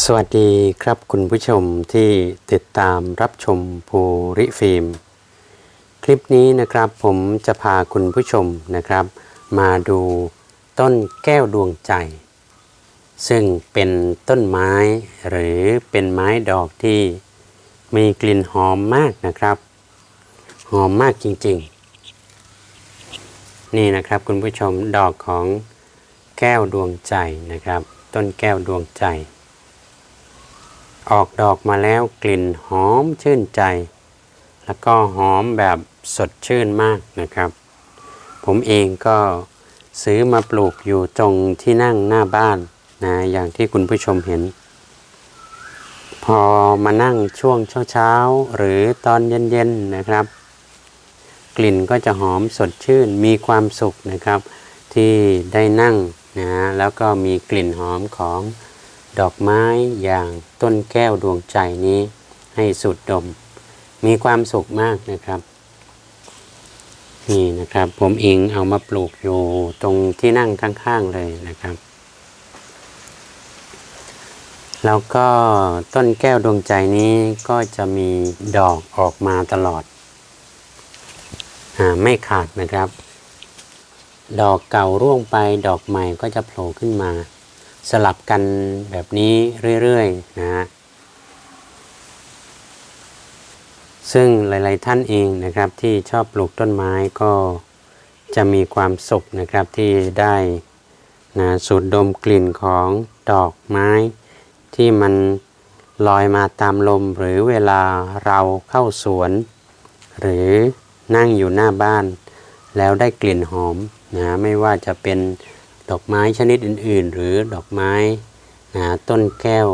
สวัสดีครับคุณผู้ชมที่ติดตามรับชมภูริฟิล์ม คลิปนี้นะครับผมจะพาคุณผู้ชมนะครับ มาดูต้นแก้วดวงใจ ซึ่งเป็นต้นไม้หรือเป็นไม้ดอกที่มีกลิ่นหอมมากนะครับ หอมมากจริงๆ นี่นะครับคุณผู้ชมดอกของแก้วดวงใจนะครับ ต้นแก้วดวงใจ ออกดอกมาแล้วกลิ่นหอมชื่นใจ แล้วก็หอมแบบสดชื่นมากนะครับ ผมเองก็ซื้อมาปลูกอยู่ตรงที่นั่งหน้าบ้านนะอย่างที่คุณผู้ชมเห็น พอมานั่งช่วงเช้าๆ หรือตอนเย็นๆนะครับ กลิ่นก็จะหอมสดชื่นมีความสุขนะครับ ที่ได้นั่งนะแล้วก็มีกลิ่นหอมของ ดอกไม้อย่างต้นแก้วดวงใจนี้ให้สูดดม มีความสุขมากนะครับ นี่นะครับ ผมเองเอามาปลูกอยู่ตรงที่นั่งข้างๆเลยนะครับ แล้วก็ต้นแก้วดวงใจนี้ก็จะมีดอกออกมาตลอดอไม่ขาดนะครับ ดอกเก่าร่วงไปดอกใหม่ก็จะโผล่ขึ้นมา สลับกันแบบนี้เรื่อยๆนะฮะซึ่งหลาย ๆ ท่านเองนะครับที่ชอบปลูกต้นไม้ก็จะมีความสุขนะครับที่ได้นะสูดดมกลิ่นของดอกไม้ ที่มันลอยมาตามลมหรือเวลาเราเข้าสวน หรือนั่งอยู่หน้าบ้าน แล้วได้กลิ่นหอมนะไม่ว่าจะเป็น ดอกไม้ชนิดอื่น ๆ หรือดอกไม้นะต้นแก้ว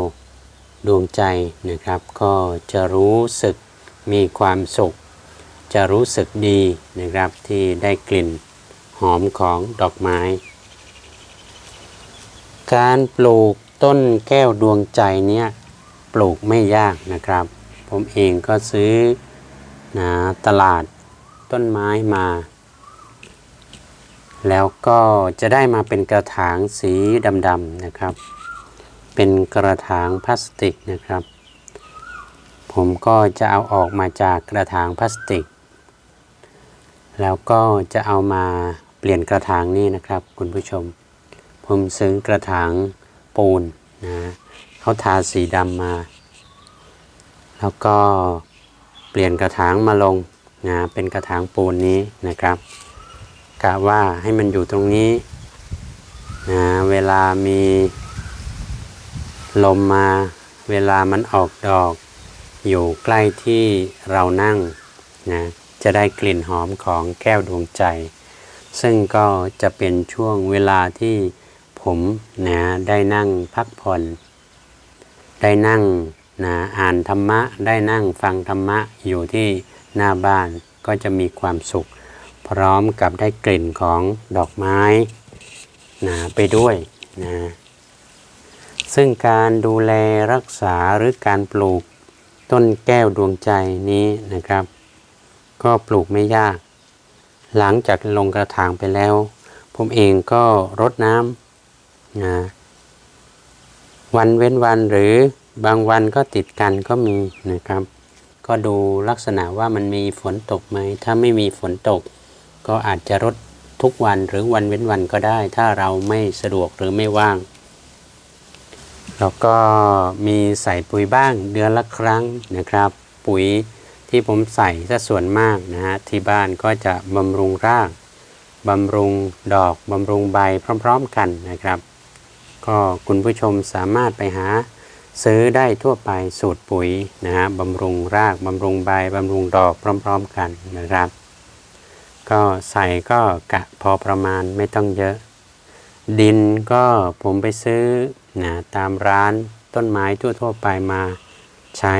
ดวงใจนะครับ ก็จะรู้สึกมีความสุข จะรู้สึกดีนะครับที่ได้กลิ่นหอมของดอกไม้ การปลูกต้นแก้วดวงใจเนี่ยปลูกไม่ยากนะครับ ผมเองก็ซื้อนะตลาดต้นไม้มา แล้วก็จะได้มาเป็นกระถางสีดำๆนะครับ เป็นกระถางพลาสติกนะครับ ผมก็จะเอาออกมาจากกระถางพลาสติก แล้วก็จะเอามาเปลี่ยนกระถางนี่นะครับ คุณผู้ชม ผมซื้อกระถางปูนนะเขาทาสีดำมา แล้วก็เปลี่ยนกระถางมาลงนะเป็นกระถางปูนนี้นะครับ กะว่าให้มันอยู่ตรงนี้นะเวลามีลมมาเวลามันออกดอก อยู่ใกล้ที่เรานั่งนะจะได้กลิ่นหอมของแก้วดวงใจ ซึ่งก็จะเป็นช่วงเวลาที่ผมนะได้นั่งพักผ่อน ได้นั่งนะอ่านธรรมะ ได้นั่งฟังธรรมะอยู่ที่หน้าบ้านก็จะมีความสุข พร้อมกับได้กลิ่นของดอกไม้นะไปด้วยนะซึ่งการดูแลรักษาหรือการปลูกต้นแก้วดวงใจนี้นะครับ ก็ปลูกไม่ยาก หลังจากลงกระถางไปแล้ว ผมเองก็รดน้ำนะวันเว้นวันหรือบางวันก็ติดกันก็มีนะครับ ก็ดูลักษณะว่ามันมีฝนตกไหม ถ้าไม่มีฝนตก ก็อาจจะรดทุกวันหรือวันเว้นวันก็ได้ ถ้าเราไม่สะดวกหรือไม่ว่าง แล้วก็มีใส่ปุ๋ยบ้างเดือนละครั้งนะครับ ปุ๋ยที่ผมใส่ซะส่วนมากนะฮะที่บ้านก็จะบำรุงรากบำรุงดอกบำรุงใบพร้อมๆกันนะครับ ก็คุณผู้ชมสามารถไปหาซื้อได้ทั่วไปสูตรปุ๋ยนะฮะบำรุงรากบำรุงใบบำรุงดอกพร้อม ๆ กันนะครับ ก็ใส่ก็กะพอประมาณไม่ต้องเยอะ ดินก็ผมไปซื้อนะตามร้านต้นไม้ทั่วๆไปมาใช้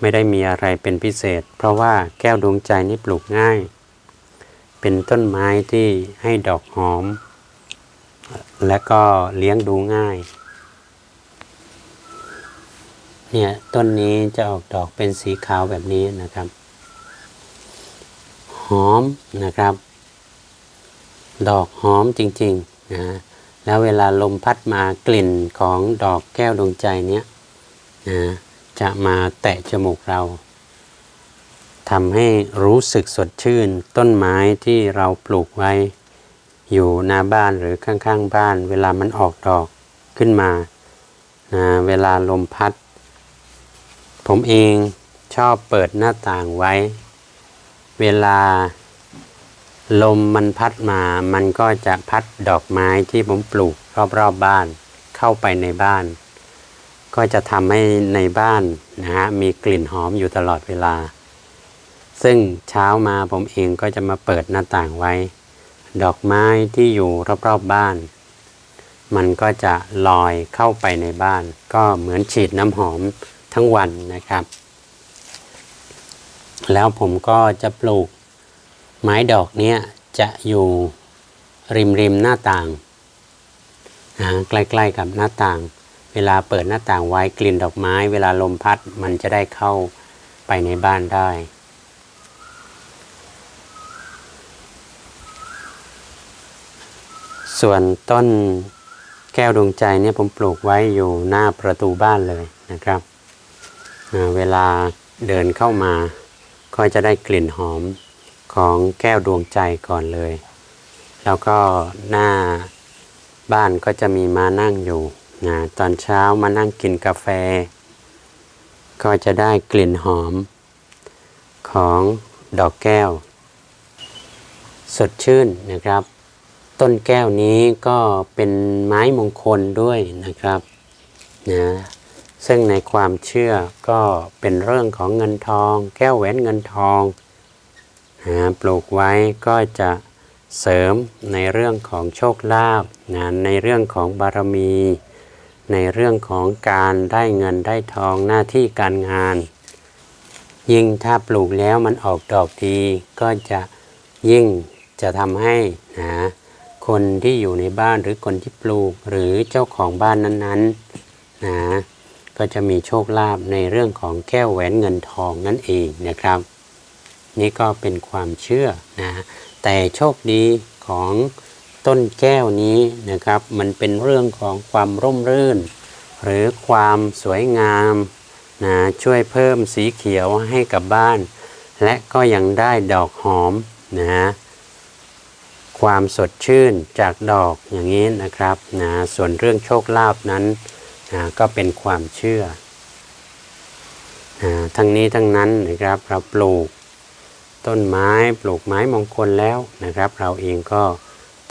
ไม่ได้มีอะไรเป็นพิเศษ เพราะว่าแก้วดวงใจนี่ปลูกง่าย เป็นต้นไม้ที่ให้ดอกหอม และก็เลี้ยงดูง่ายเนี่ยต้นนี้จะออกดอกเป็นสีขาวแบบนี้นะครับ อมนะครับ ดอกหอมจริงๆนะแล้วเวลาลมพัดมากลิ่นของดอกแก้วดวงใจเนี้ยนะจะมาแตะจมูกเราทำให้รู้สึกสดชื่น ต้นไม้ที่เราปลูกไว้ อยู่หน้าบ้านหรือข้างๆบ้าน เวลามันออกดอกขึ้นมานะเวลาลมพัด ผมเองชอบเปิดหน้าต่างไว้ เวลาลมมันพัดมา มันก็จะพัดดอกไม้ที่ผมปลูกรอบๆบบ้านเข้าไปในบ้าน ก็จะทำให้ในบ้านนะฮะมีกลิ่นหอมอยู่ตลอดเวลา ซึ่งเช้ามาผมเองก็จะมาเปิดหน้าต่างไว้ ดอกไม้ที่อยู่รอบๆบบ้าน มันก็จะลอยเข้าไปในบ้าน ก็เหมือนฉีดน้ำหอมทั้งวันนะครับ แล้วผมก็จะปลูกไม้ดอกเนี้ยจะอยู่ริมริมหน้าต่างนะใกล้ๆกับหน้าต่าง เวลาเปิดหน้าต่างไว้กลิ่นดอกไม้ เวลาลมพัดมันจะได้เข้าไปในบ้านได้ส่วนต้นแก้วดวงใจเนี่ยผมปลูกไว้อยู่หน้าประตูบ้านเลยนะครับ เวลาเดินเข้ามา ก็จะได้กลิ่นหอมของแก้วดวงใจก่อนเลย แล้วก็หน้าบ้านก็จะมีมานั่งอยู่นะตอนเช้ามานั่งกินกาแฟ ก็จะได้กลิ่นหอม ของดอกแก้ว สดชื่นนะครับ ต้นแก้วนี้ก็เป็นไม้มงคลด้วยนะครับนะ ซึ่งในความเชื่อก็เป็นเรื่องของเงินทอง แก้วแหวนเงินทองนะปลูกไว้ก็จะเสริมในเรื่องของโชคลาภนะในเรื่องของบารมี ในเรื่องของการได้เงินได้ทองหน้าที่การงาน ยิ่งถ้าปลูกแล้วมันออกดอกดีก็จะยิ่งจะทำให้นะคนที่อยู่ในบ้านหรือคนที่ปลูกหรือเจ้าของบ้านนั้นๆนะ ก็จะมีโชคลาภในเรื่องของแก้วแหวนเงินทองนั่นเองนะครับ นี่ก็เป็นความเชื่อนะแต่โชคดีของต้นแก้วนี้นะครับ มันเป็นเรื่องของความร่มรื่น หรือความสวยงามนะช่วยเพิ่มสีเขียวให้กับบ้าน และก็ยังได้ดอกหอมนะความสดชื่นจากดอกอย่างนี้นะครับนะส่วนเรื่องโชคลาภนั้น นะก็เป็นความเชื่อนะทั้งนี้ทั้งนั้นนะครับเราปลูกต้นไม้ปลูกไม้มงคลแล้วนะครับ เราเองก็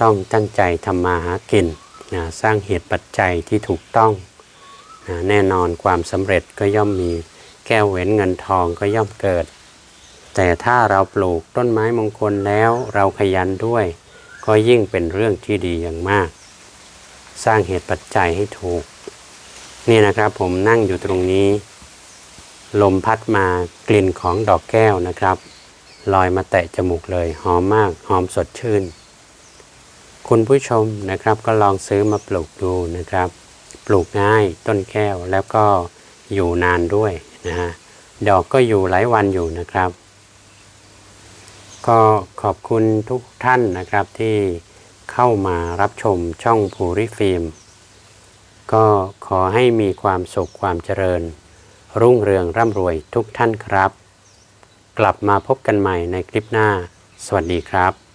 ต้องตั้งใจทำมาหากินนะสร้างเหตุปัจจัยที่ถูกต้องนะแน่นอนความสำเร็จก็ย่อมมีแก้วเว้นเงินทองก็ย่อมเกิด แต่ถ้าเราปลูกต้นไม้มงคลแล้วเราขยันด้วย ก็ยิ่งเป็นเรื่องที่ดีอย่างมาก สร้างเหตุปัจจัยให้ถูก นี่นะครับผมนั่งอยู่ตรงนี้ ลมพัดมากลิ่นของดอกแก้วนะครับ ลอยมาแตะจมูกเลยหอมมากหอมสดชื่น คุณผู้ชมนะครับก็ลองซื้อมาปลูกดูนะครับ ปลูกง่ายต้นแก้วแล้วก็อยู่นานด้วยนะฮะดอกก็อยู่หลายวันอยู่นะครับ ก็ขอบคุณทุกท่านนะครับที่เข้ามารับชมช่องภูริฟิล์ม ก็ขอให้มีความสุขความเจริญ รุ่งเรืองร่ำรวยทุกท่านครับ กลับมาพบกันใหม่ในคลิปหน้า สวัสดีครับ